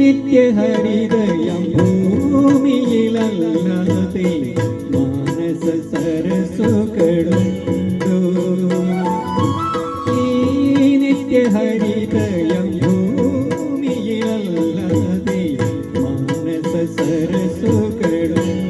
നിത്യഹരിതയം ഭൂമിയിലല്ലാതെ മാനസ സരസുകളും ഈ നിത്യഹരിതയം ഭൂമിയിലല്ലാതെ മാനസ സരസുകളുണ്ടോ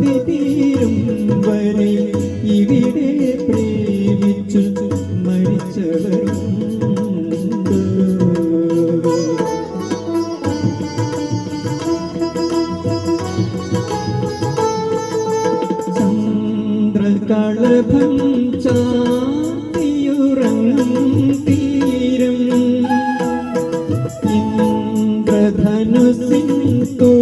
അവധി തീരും വരെ ഇവിടെ പ്രേമിച്ചു മരിച്ചവരും തീരം. ഇന്ദ്രധനുസിൻ തോ